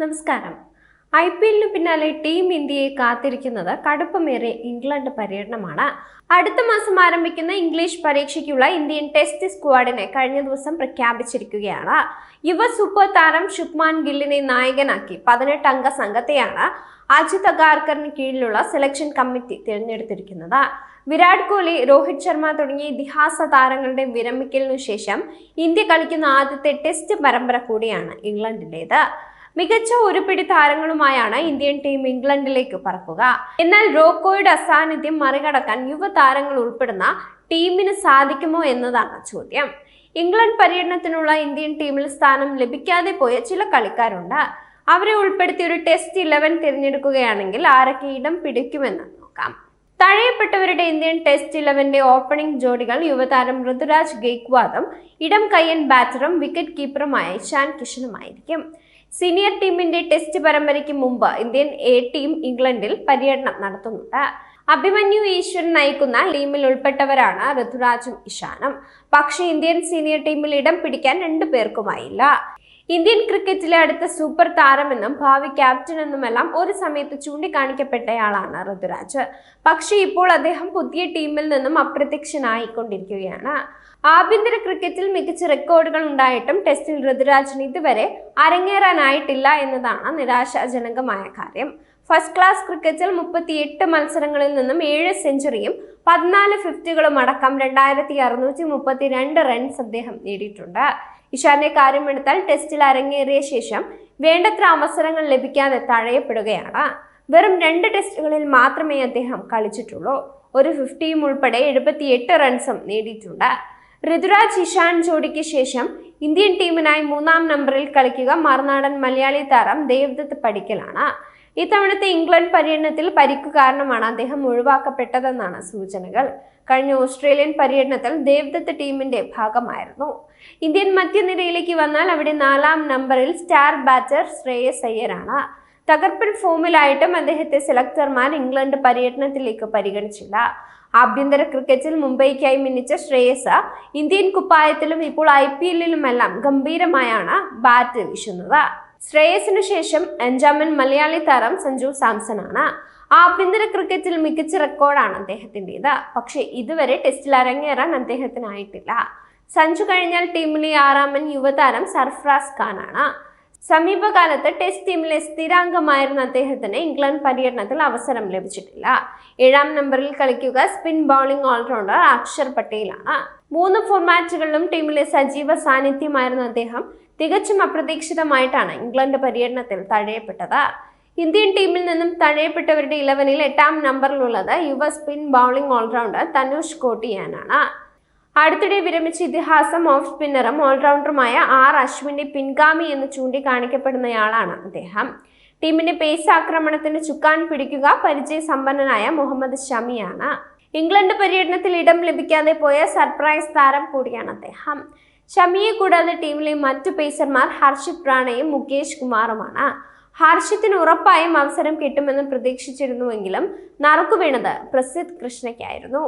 നമസ്കാരം. I P എല്ലിന് പിന്നാലെ ടീം ഇന്ത്യയെ കാത്തിരിക്കുന്നത് കടുപ്പമേറിയ ഇംഗ്ലണ്ട് പര്യടനമാണ്. അടുത്ത മാസം ആരംഭിക്കുന്ന ഇംഗ്ലീഷ് പരീക്ഷയ്ക്കുള്ള ഇന്ത്യൻ ടെസ്റ്റ് സ്ക്വാഡിനെ കഴിഞ്ഞ ദിവസം പ്രഖ്യാപിച്ചിരിക്കുകയാണ്. യുവ സൂപ്പർ താരം ശുഭ്മാൻ ഗില്ലിനെ നായകനാക്കി പതിനെട്ട് അംഗ സംഘത്തെയാണ് അജിത് അഗാർക്കറിന് കീഴിലുള്ള സെലക്ഷൻ കമ്മിറ്റി തിരഞ്ഞെടുത്തിരിക്കുന്നത്. വിരാട് കോഹ്ലി രോഹിത് ശർമ്മ തുടങ്ങിയ ഇതിഹാസ താരങ്ങളുടെ വിരമിക്കലിനു ശേഷം ഇന്ത്യ കളിക്കുന്ന ആദ്യത്തെ ടെസ്റ്റ് പരമ്പര കൂടിയാണ് ഇംഗ്ലണ്ടിന്റെത്. മികച്ച ഒരു പിടി താരങ്ങളുമായാണ് ഇന്ത്യൻ ടീം ഇംഗ്ലണ്ടിലേക്ക് പറക്കുക. എന്നാൽ റോക്കോയുടെ അസാന്നിധ്യം മറികടക്കാൻ യുവതാരങ്ങൾ ഉൾപ്പെടുന്ന ടീമിന് സാധിക്കുമോ എന്നതാണ് ചോദ്യം. ഇംഗ്ലണ്ട് പര്യടനത്തിനുള്ള ഇന്ത്യൻ ടീമിൽ സ്ഥാനം ലഭിക്കാതെ പോയ ചില കളിക്കാരുണ്ട്. അവരെ ഉൾപ്പെടുത്തി ഒരു ടെസ്റ്റ് ഇലവൻ തിരഞ്ഞെടുക്കുകയാണെങ്കിൽ ആരൊക്കെ ഇടം പിടിക്കുമെന്ന് നോക്കാം. തഴയപ്പെട്ടവരുടെ ഇന്ത്യൻ ടെസ്റ്റ് ഇലവന്റെ ഓപ്പണിംഗ് ജോഡികൾ യുവതാരം ഋതുരാജ് ഗെയ്ക്വാദും ഇടം കയ്യൻ ബാറ്ററും വിക്കറ്റ് കീപ്പറുമായ ഇഷാൻ കിഷനുമായിരിക്കും സീനിയർ ടീമിന്റെ ടെസ്റ്റ് പരമ്പരയ്ക്ക് മുമ്പ് ഇന്ത്യൻ എ ടീം ഇംഗ്ലണ്ടിൽ പര്യടനം നടത്തുന്നുണ്ട്. അഭിമന്യു ഈശ്വരൻ നയിക്കുന്ന ടീമിൽ ഉൾപ്പെട്ടവരാണ് ഋതുരാജും ഇഷാനും. പക്ഷേ ഇന്ത്യൻ സീനിയർ ടീമിൽ ഇടം പിടിക്കാൻ രണ്ടു പേർക്കുമായില്ല. ഇന്ത്യൻ ക്രിക്കറ്റിലെ അടുത്ത സൂപ്പർ താരമെന്നും ഭാവി ക്യാപ്റ്റൻ എന്നുമെല്ലാം ഒരു സമയത്ത് ചൂണ്ടിക്കാണിക്കപ്പെട്ടയാളാണ് ഋതുരാജ്. പക്ഷേ ഇപ്പോൾ അദ്ദേഹം പുതിയ ടീമിൽ നിന്നും അപ്രത്യക്ഷനായിക്കൊണ്ടിരിക്കുകയാണ്. ആഭ്യന്തര ക്രിക്കറ്റിൽ മികച്ച റെക്കോർഡുകൾ ഉണ്ടായിട്ടും ടെസ്റ്റിൽ ഋതുരാജിന് ഇതുവരെ അരങ്ങേറാനായിട്ടില്ല എന്നതാണ് നിരാശാജനകമായ കാര്യം. ഫസ്റ്റ് ക്ലാസ് ക്രിക്കറ്റിൽ മുപ്പത്തിയെട്ട് മത്സരങ്ങളിൽ നിന്നും ഏഴ് സെഞ്ചുറിയും പതിനാല് ഫിഫ്റ്റികളും അടക്കം രണ്ടായിരത്തി അറുന്നൂറ്റി മുപ്പത്തിരണ്ട് റൺസ് അദ്ദേഹം നേടിയിട്ടുണ്ട്. ഇഷാന്റെ കാര്യമെടുത്താൽ ടെസ്റ്റിൽ അരങ്ങേറിയ ശേഷം വേണ്ടത്ര അവസരങ്ങൾ ലഭിക്കാതെ തഴയപ്പെടുകയാണ്. വെറും രണ്ട് ടെസ്റ്റുകളിൽ മാത്രമേ അദ്ദേഹം കളിച്ചിട്ടുള്ളൂ. ഒരു ഫിഫ്റ്റിയും ഉൾപ്പെടെ എഴുപത്തിയെട്ട് റൺസും നേടിയിട്ടുണ്ട്. ഋതുരാജ് ഇഷാൻ ജോഡിക്ക് ശേഷം ഇന്ത്യൻ ടീമിനായി മൂന്നാം നമ്പറിൽ കളിക്കുക മറുനാടൻ മലയാളി താരം ദേവ്ദത്ത് പടിക്കലാണ്. ഇത്തവണത്തെ ഇംഗ്ലണ്ട് പര്യടനത്തിൽ പരിക്ക് കാരണമാണ് അദ്ദേഹം ഒഴിവാക്കപ്പെട്ടതെന്നാണ് സൂചനകൾ. കഴിഞ്ഞ ഓസ്ട്രേലിയൻ പര്യടനത്തിൽ ദേവ്ദത്ത് ടീമിന്റെ ഭാഗമായിരുന്നു. ഇന്ത്യൻ മധ്യനിരയിലേക്ക് വന്നാൽ അവിടെ നാലാം നമ്പറിൽ സ്റ്റാർ ബാറ്റർ ശ്രേയസ് അയ്യരാണ്. തകർപ്പൻ ഫോമിലായിട്ടും അദ്ദേഹത്തെ സെലക്ടർമാർ ഇംഗ്ലണ്ട് പര്യടനത്തിലേക്ക് പരിഗണിച്ചില്ല. ആഭ്യന്തര ക്രിക്കറ്റിൽ മുംബൈക്കായി മിന്നിച്ച ശ്രേയസ് ഇന്ത്യൻ കുപ്പായത്തിലും ഇപ്പോൾ ഐ പി എല്ലിലുമെല്ലാം ഗംഭീരമായാണ് ബാറ്റ് വീശുന്നത്. ശ്രേയസിനു ശേഷം അഞ്ചാമൻ മലയാളി താരം സഞ്ജു സാംസൺ ആണ് ആഭ്യന്തര ക്രിക്കറ്റിൽ മികച്ച റെക്കോർഡാണ് അദ്ദേഹത്തിന്റെത്. പക്ഷേ ഇതുവരെ ടെസ്റ്റിൽ അരങ്ങേറാൻ അദ്ദേഹത്തിനായിട്ടില്ല. സഞ്ജു കഴിഞ്ഞാൽ ടീമിലെ ആറാമൻ യുവതാരം സർഫ്രാസ് ഖാനാണ്. സമീപകാലത്ത് ടെസ്റ്റ് ടീമിലെ സ്ഥിരാംഗമായിരുന്ന അദ്ദേഹത്തിന് ഇംഗ്ലണ്ട് പര്യടനത്തിൽ അവസരം ലഭിച്ചിട്ടില്ല. ഏഴാം നമ്പറിൽ കളിക്കുക സ്പിൻ ബൗളിംഗ് ഓൾറൗണ്ടർ അക്ഷർ പട്ടേലാണ്. മൂന്ന് ഫോർമാറ്റുകളിലും ടീമിലെ സജീവ സാന്നിധ്യമായിരുന്ന അദ്ദേഹം തികച്ചും അപ്രതീക്ഷിതമായിട്ടാണ് ഇംഗ്ലണ്ട് പര്യടനത്തിൽ തഴയപ്പെട്ടത്. ഇന്ത്യൻ ടീമിൽ നിന്നും തഴയപ്പെട്ടവരുടെ ഇലവനിൽ എട്ടാം നമ്പറിലുള്ളത് യുവ സ്പിൻ ബൗളിംഗ് ഓൾറൗണ്ടർ തനുഷ് കോട്ടിയാനാണ്. അടുത്തിടെ വിരമിച്ച ഇതിഹാസം ഓഫ് സ്പിന്നറും ഓൾറൗണ്ടറുമായ ആർ അശ്വിന്റെ പിൻഗാമി എന്ന് ചൂണ്ടിക്കാണിക്കപ്പെടുന്നയാളാണ് അദ്ദേഹം. ടീമിന്റെ പേസ് ആക്രമണത്തിന് ചുക്കാൻ പിടിക്കുക പരിചയസമ്പന്നനായ മുഹമ്മദ് ഷമിയാണ്. ഇംഗ്ലണ്ട് പര്യടനത്തിൽ ഇടം ലഭിക്കാതെ പോയ സർപ്രൈസ് താരം കൂടിയാണ് അദ്ദേഹം. ഷമിയെ കൂടാതെ ടീമിലെ മറ്റു പേസർമാർ ഹർഷിത് റാണയും മുകേഷ് കുമാറുമാണ്. ഹർഷിത്തിന് ഉറപ്പായും അവസരം കിട്ടുമെന്ന് പ്രതീക്ഷിച്ചിരുന്നുവെങ്കിലും നറുക്കു വീണത് പ്രസിദ്ധ് കൃഷ്ണയ്ക്കായിരുന്നു.